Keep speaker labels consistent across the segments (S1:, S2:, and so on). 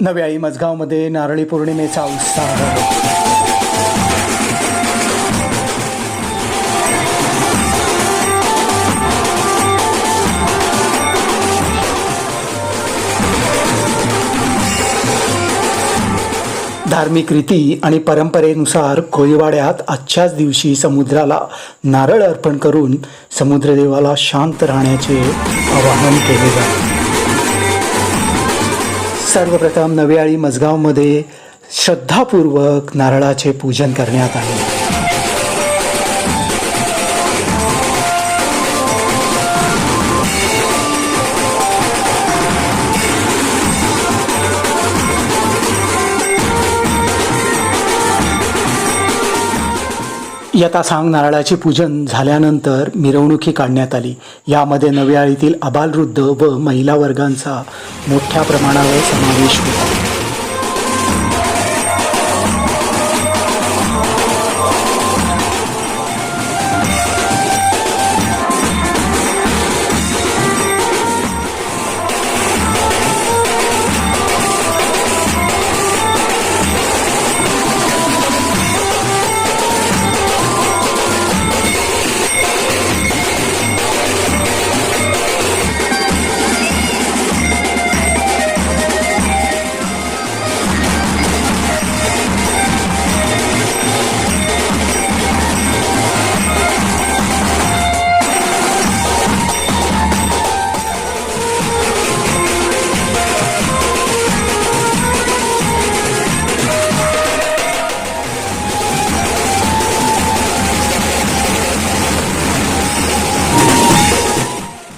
S1: नव्या आई मजगावमध्ये नारळी पौर्णिमेचा उत्साह. धार्मिक रीती आणि परंपरेनुसार कोळीवाड्यात आजच्याच दिवशी समुद्राला नारळ अर्पण करून समुद्रदेवाला शांत राहण्याचे आवाहन केले जाते. सर्वप्रथम नव्याळी मजगावमध्ये श्रद्धापूर्वक नारळाचे पूजन करण्यात आले. यथासांग नारळाचे पूजन झाल्यानंतर मिरवणुकी काढण्यात आली. यामध्ये नव्याळीतील आबालवृद्ध व महिला वर्गांचा मोठ्या प्रमाणावर समावेश होता.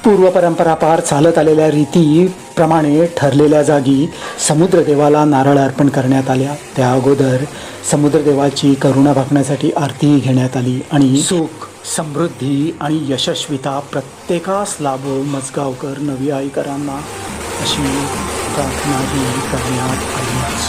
S1: पूर्व परंपरा चालत आलेल्या रीतीप्रमाणे ठरलेल्या जागी समुद्रदेवाला नारळ अर्पण करण्यात आल्या. त्या अगोदर समुद्रदेवाची करुणा भागण्यासाठी आरती घेण्यात आली आणि सुख समृद्धी आणि यशस्विता प्रत्येकास लाभो मजगावकर नवी आईकरांना अशी प्रार्थनाही करण्यात आली.